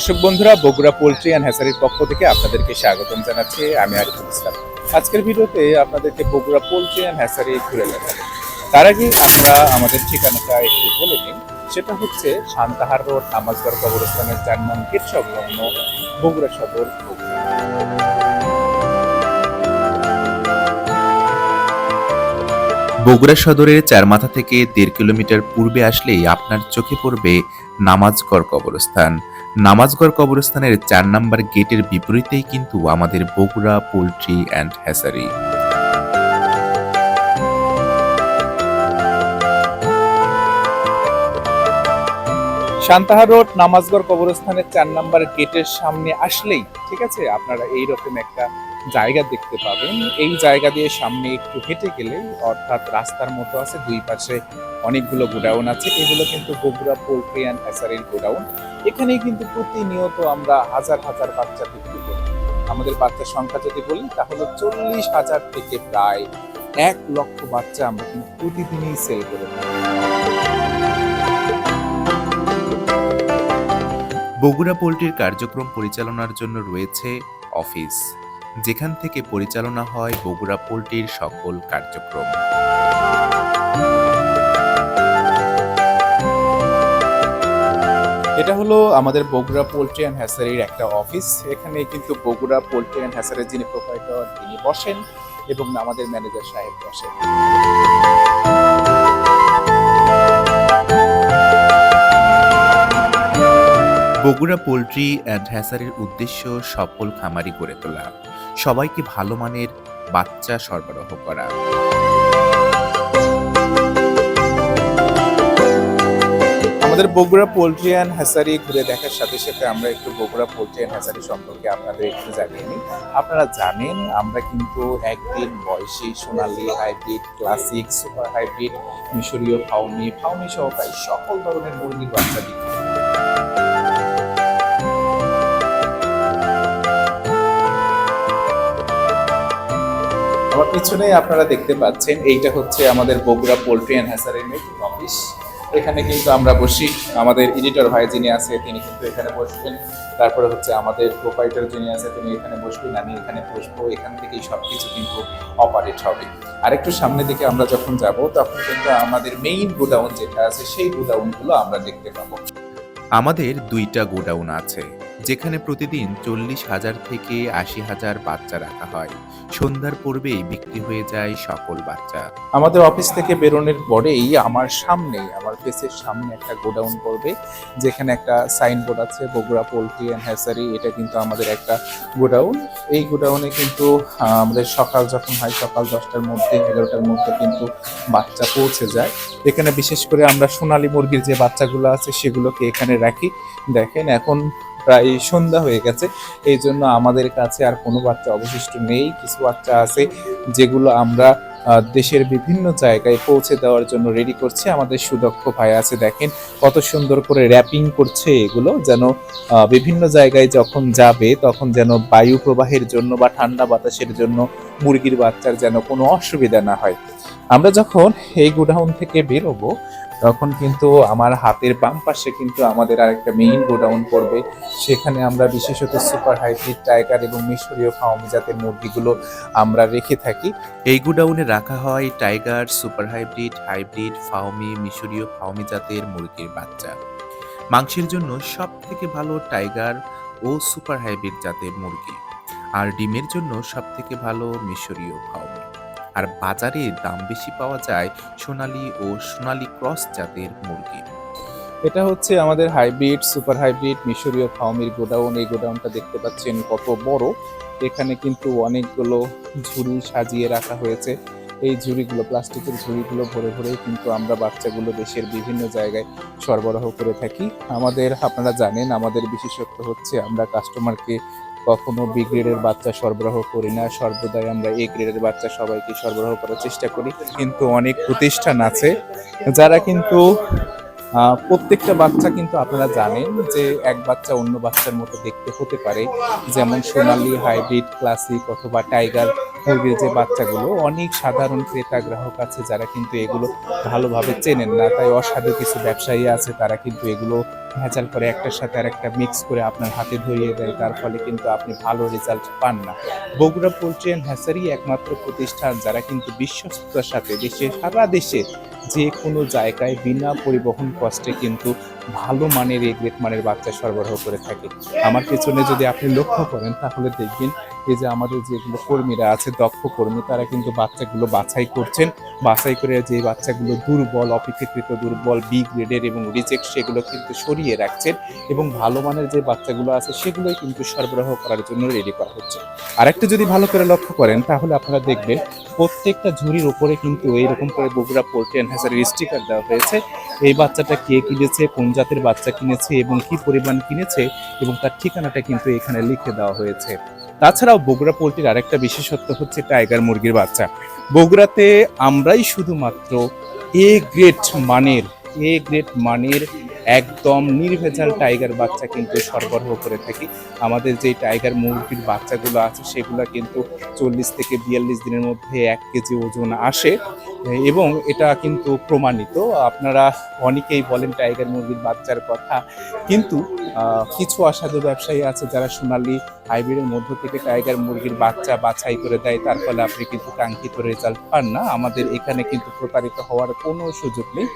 দর্শক বন্ধুরা, Bogura poultry and হ্যাসারির পক্ষ থেকে আপনাদেরকে স্বাগতম জানাচ্ছি। আমি আরিফুল ইসলাম। আজকের ভিডিওতে আপনাদেরকে বগুড়া পোলট্রি অ্যান্ড হ্যাসারি ঘুরে দেখাবো। তার আগে আমরা আমাদের ঠিকানাটা একটু বলে নিই। সেটা হচ্ছে শান্তাহার রোড আমাজগড় কবরস্থানের চার নং গেট সংলগ্ন বগুড়া সদর বগুড়া। সদরের চারমাথা থেকে দেড় কিলোমিটার পূর্বে আসলেই আপনার চোখে পড়বে নামাজগড় কবরস্থান। নামাজগড় কবরস্থানের চার নাম্বার গেটের বিপরীতেই কিন্তু আমাদের Bogura, poultry and hatchery. Santahar road, Namazgarh কবরস্থানের চার নাম্বার গেটের সামনে আসলেই, ঠিক আছে, আপনারা এইরকম একটা জায়গা দেখতে পাবেন। এই জায়গা দিয়ে সামনে একটু হেঁটে গেলে অর্থাৎ রাস্তার মতো আছে, দুই পাশে অনেকগুলো গোডাউন আছে। এগুলো কিন্তু বগুড়া, পোলট্রি অ্যান্ড হ্যাসারির গোডাউন। এখানে কিন্তু প্রতিনিয়ত আমরা হাজার হাজার বাচ্চা বিক্রি করি। আমাদের বাচ্চার সংখ্যা যদি বলি, তাহলে চল্লিশ হাজার থেকে প্রায় এক লক্ষ বাচ্চা আমরা কিন্তু প্রতিদিনই সেল করে থাকি। বগুড়া পোলট্রির কার্যক্রম পরিচালনার জন্য রয়েছে অফিস, যেখান থেকে পরিচালনা হয় বগুড়া পোলট্রির সকল কার্যক্রম। এটা হলো আমাদের বগুড়া পোলট্রি অ্যান্ড হ্যাসারির একটা অফিস এখানে কিন্তু বগুড়া পোলট্রি অ্যান্ড হ্যাসারির যিনি প্রোপাইটর, তিনি বসেন এবং আমাদের ম্যানেজার সাহেব বসেন। বগুড়া পোলট্রি অ্যান্ড হ্যাসারির উদ্দেশ্য সফল খামারি গড়ে তোলা, সবাইকে ভালো মানের বাচ্চা সরবরাহ করা। আমাদের বগুড়া পোলট্রি অ্যান্ড হ্যাসারি ঘুরে দেখার সাথে সাথে আমরা একটু বগুড়া পোলট্রি অ্যান্ড হ্যাসারি সম্পর্কে আপনাদের একটু জানিয়ে নিই। আপনারা জানেন, আমরা কিন্তু একদিন বয়সী Sonali hybrid, classic, super hybrid, মিশরীয় ফাউমি ফাউমি সহ প্রায় সকল ধরনের মুরগির বাচ্চা বিক্রি আমার পিছনে আপনারা দেখতে পাচ্ছেন, এইটা হচ্ছে আমাদের বগুড়া পোলট্রি অ্যান্ড হ্যাসারির অফিস। এখানে কিন্তু আমরা বসি। আমাদের এডিটর ভাই যিনি আছে, তিনি কিন্তু এখানে বসবেন। তারপরে হচ্ছে আমাদের প্রোপাইটার যিনি আছে, তিনি এখানে বসবেন। আমি এখানে বসবো। এখান থেকেই সব কিছু কিন্তু অপারেট হবে। আর একটু সামনে দিকে আমরা যখন যাব, তখন কিন্তু আমাদের মেইন গোডাউন যেটা আছে, সেই গোডাউনগুলো আমরা দেখতে পাবো। আমাদের দুইটা গোডাউন আছে। যেখানে প্রতিদিন চল্লিশ হাজার থেকে আশি হাজার বাচ্চা রাখা হয়। সন্ধ্যার পূর্বেই বিক্রি হয়ে যায় সকল বাচ্চা। আমাদের অফিস থেকে বেরোনোর পরেই আমার সামনেই আমার ফেসের সামনে একটা গোডাউন পড়বে, যেখানে একটা সাইনবোর্ড আছে, বগুড়া পোলট্রি অ্যান্ড হ্যাসারি, এটা কিন্তু আমাদের একটা গোডাউন। এই গোডাউনে কিন্তু আমাদের সকাল যখন হয়, সকাল দশটার মধ্যে, এগারোটার মধ্যে কিন্তু বাচ্চা পৌঁছে যায়। এখানে বিশেষ করে আমরা সোনালী মুরগির যে বাচ্চাগুলো আছে, সেগুলোকে এখানে রাখি। দেখেন, এখন প্রায় সন্ধ্যা হয়ে গেছে। এই জন্য আমাদের কাছে আর কোনো বাচ্চা অবশিষ্ট নেই। কিছু বাচ্চা আছে যেগুলো আমরা দেশের বিভিন্ন জায়গায় পৌঁছে দেওয়ার জন্য রেডি করছে। আমাদের সুদক্ষ ভাই আছে, দেখেন কত সুন্দর করে র্যাপিং করছে এগুলো যেন বিভিন্ন জায়গায় যখন যাবে তখন যেন বায়ু প্রবাহের জন্য বা ঠান্ডা বাতাসের জন্য মুরগির বাচ্চার যেন কোনো অসুবিধা না হয়। আমরা যখন এই গোডাউন থেকে বেরোবো, তখন কিন্তু আমার হাতের বাম পাশে কিন্তু আমাদের আরেকটা মেইন গোডাউন পড়বে। সেখানে আমরা বিশেষত সুপার হাইব্রিড টাইগার এবং মিশরীয় ফাউমি জাতের মুরগিগুলো আমরা রেখে থাকি। এই গোডাউনে রাখা হয় Tiger super hybrid hybrid Fayoumi মিশরীয় ফাউমি জাতের মুরগির বাচ্চা। মাংসের জন্য সব থেকে ভালো টাইগার ও সুপার হাইব্রিড জাতের মুরগি। আর ডিমের জন্য সব থেকে ভালো মিশরীয় ফাউমি আর বাজারে দাম বেশি পাওয়া যায় সোনালী ও সোনালী ক্রস জাতের মুরগি। এটা হচ্ছে আমাদের হাইব্রিড, সুপার হাইব্রিড, মিশরীয় ফাউমির গোডাউন। এই গোডাউনটা দেখতে পাচ্ছেন কত বড়। এখানে কিন্তু অনেকগুলো ঝুড়ি সাজিয়ে রাখা হয়েছে। এই ঝুড়িগুলো, প্লাস্টিকের ঝুড়িগুলো ভরে ভরে কিন্তু আমরা বাচ্চাগুলো দেশের বিভিন্ন জায়গায় সরবরাহ করে থাকি। আমাদের, আপনারা জানেন, আমাদের বিশেষত্ব হচ্ছে আমরা কাস্টমারকে কখনো বি গ্রেডের বাচ্চা সরবরাহ করি না। সর্বদাই আমরা এ গ্রেডের বাচ্চা সবাইকে সরবরাহ করার চেষ্টা করি। কিন্তু অনেক প্রতিষ্ঠান আছে যারা কিন্তু প্রত্যেকটা বাচ্চা কিন্তু আপনারা জানেন যে এক বাচ্চা অন্য বাচ্চার মতো দেখতে হতে পারে। যেমন সোনালি হাইব্রিড, ক্লাসিক অথবা টাইগার। মুরগির যে বাচ্চাগুলো। অনেক সাধারণ ক্রেতা, গ্রাহক আছে যারা কিন্তু এগুলো ভালোভাবে চেনেন না। তাই অসাধু কিছু ব্যবসায়ী আছে তারা কিন্তু এগুলো ভেজাল করে একটার সাথে আর একটা মিক্স করে আপনার হাতে ধরিয়ে দেয়। তার ফলে কিন্তু আপনি ভালো রেজাল্ট পান না। বগুড়া পোলট্রি অ্যান্ড হ্যাসারি একমাত্র প্রতিষ্ঠান যারা কিন্তু বিশ্বস্ততার সাথে দেশে, সারা দেশে যে কোনো জায়গায় বিনা পরিবহন কষ্টে কিন্তু ভালো মানের এ মানের বাচ্চা সরবরাহ করে থাকে। আমার পেছনে যদি আপনি লক্ষ্য করেন তাহলে দেখবেন এই যে আমাদের যেগুলো কর্মীরা আছে, দক্ষ কর্মী, তারা কিন্তু বাচ্চাগুলো বাছাই করছেন। বাছাই করে যে বাচ্চাগুলো দুর্বল, অপেক্ষাকৃত দুর্বল বি গ্রেডের এবং রিজেক্ট সেগুলো কিন্তু সরিয়ে রাখছেন এবং ভালো মানের যে বাচ্চাগুলো আছে, সেগুলোই কিন্তু সরবরাহ করার জন্য রেডি করা হচ্ছে। আরেকটা যদি ভালো করে লক্ষ্য করেন, তাহলে আপনারা দেখবেন প্রত্যেকটা ঝুড়ির ওপরে কিন্তু এইরকম করে বগুড়া পোল্ট্রি অ্যান্ড স্টিকার দেওয়া হয়েছে। এই বাচ্চাটা কে কিনেছে, কোন জাতের বাচ্চা কিনেছে এবং কি পরিমাণ কিনেছে এবং তার ঠিকানাটা কিন্তু এখানে লিখে দেওয়া হয়েছে। তাছাড়াও বগুড়া পোলট্রির আরেকটা বিশেষত্ব হচ্ছে টাইগার মুরগির বাচ্চা। বগুড়াতে আমরাই শুধুমাত্র এ গ্রেড মানের এ গ্রেড মানের একদম নির্ভেজাল টাইগার বাচ্চা কিন্তু সরবরাহ করে থাকি। আমাদের যে টাইগার মুরগির বাচ্চাগুলো আছে, সেগুলো কিন্তু চল্লিশ থেকে বিয়াল্লিশ দিনের মধ্যে এক কেজি ওজন আসে। এবং এটা কিন্তু প্রমাণিত। আপনারা অনেকেই বলেন টাইগার মুরগির বাচ্চার কথা। কিন্তু কিছু অসাধু ব্যবসায়ী আছে যারা সোনালি হাইব্রিডের মধ্য থেকে টাইগার মুরগির বাচ্চা বাছাই করে দেয়। তার ফলে আপনি কিন্তু কাঙ্ক্ষিত রেজাল্ট পান না। আমাদের এখানে কিন্তু প্রতারিত হওয়ার কোনো সুযোগ নেই।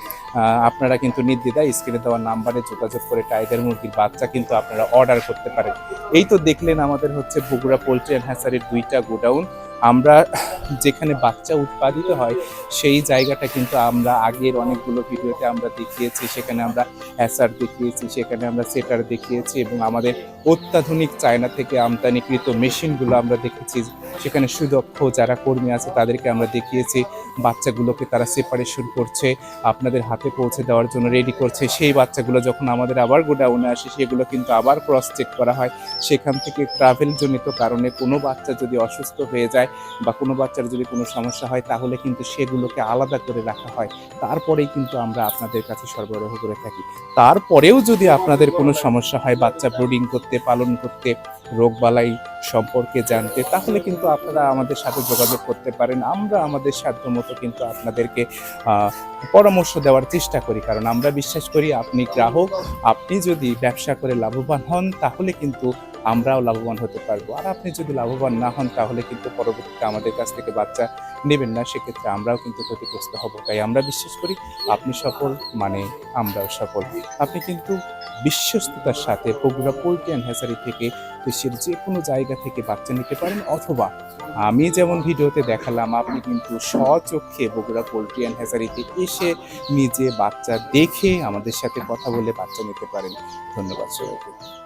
আপনারা কিন্তু নির্দ্বিধায় স্ক্রিনে দেওয়া নাম্বারে যোগাযোগ করে টাইগার মুরগির বাচ্চা কিন্তু আপনারা অর্ডার করতে পারেন। এই তো দেখলেন আমাদের হচ্ছে বগুড়া পোলট্রি অ্যান্ড হ্যাসারির দুইটা গোডাউন। আমরা যেখানে বাচ্চা উৎপাদিত হয়, সেই জায়গাটা কিন্তু আমরা আগের অনেকগুলো ভিডিওতে আমরা দেখিয়েছি, সেখানে আমরা হ্যাসার দেখিয়েছি, সেখানে আমরা সেটার দেখিয়েছি এবং আমাদের অত্যাধুনিক চায়না থেকে আমদানিকৃত মেশিনগুলো আমরা দেখেছি। সেখানে সুদক্ষ যারা কর্মী আছে, তাদেরকে আমরা দেখিয়েছি, বাচ্চাগুলোকে তারা সেপারেশন করছে, আপনাদের হাতে পৌঁছে দেওয়ার জন্য রেডি করছে। সেই বাচ্চাগুলো যখন আমাদের আবার গোডাউনে আসে, সেগুলো কিন্তু আবার ক্রস চেক করা হয়। সেখান থেকে ট্রাভেল জনিত কারণে কোনো বাচ্চা যদি অসুস্থ হয়ে যায় বা কোনো বাচ্চার যদি কোনো সমস্যা হয়, তাহলে কিন্তু সেগুলোকে আলাদা করে রাখা হয়। তারপরেই কিন্তু আমরা আপনাদের কাছে সরবরাহ করে থাকি। তারপরেও যদি আপনাদের কোনো সমস্যা হয়, বাচ্চা ব্রুডিং করতে, পালন করতে, রোগবালাই সম্পর্কে জানতে, তাহলে কিন্তু আপনারা আমাদের সাথে যোগাযোগ করতে পারেন। আমরা আমাদের সাধ্য মতো কিন্তু আপনাদেরকে পরামর্শ দেওয়ার চেষ্টা করি। কারণ আমরা বিশ্বাস করি, আপনি গ্রাহক, আপনি যদি ব্যবসা করে লাভবান হন, তাহলে কিন্তু আমরাও লাভবান হতে পারব। আর আপনি যদি লাভবান না হন, তাহলে কিন্তু পরবর্তীতে আমাদের কাছ থেকে বাচ্চা নেবেন না। সেক্ষেত্রে আমরাও কিন্তু ক্ষতিগ্রস্ত হব। তাই আমরা বিশ্বাস করি, আপনি সফল মানে আমরাও সফল। আপনি কিন্তু বিশ্বস্ততার সাথে বগুড়া পোল্ট্রি অ্যান্ড হ্যাচারি থেকে দেশের যে কোনো জায়গা থেকে বাচ্চা নিতে পারেন। অথবা আমি যেমন ভিডিওতে দেখালাম, আপনি কিন্তু স্বচক্ষে বগুড়া পোল্ট্রি অ্যান্ড হ্যাচারিতে এসে নিজে বাচ্চা দেখে আমাদের সাথে কথা বলে বাচ্চা নিতে পারেন। ধন্যবাদ সবাইকে।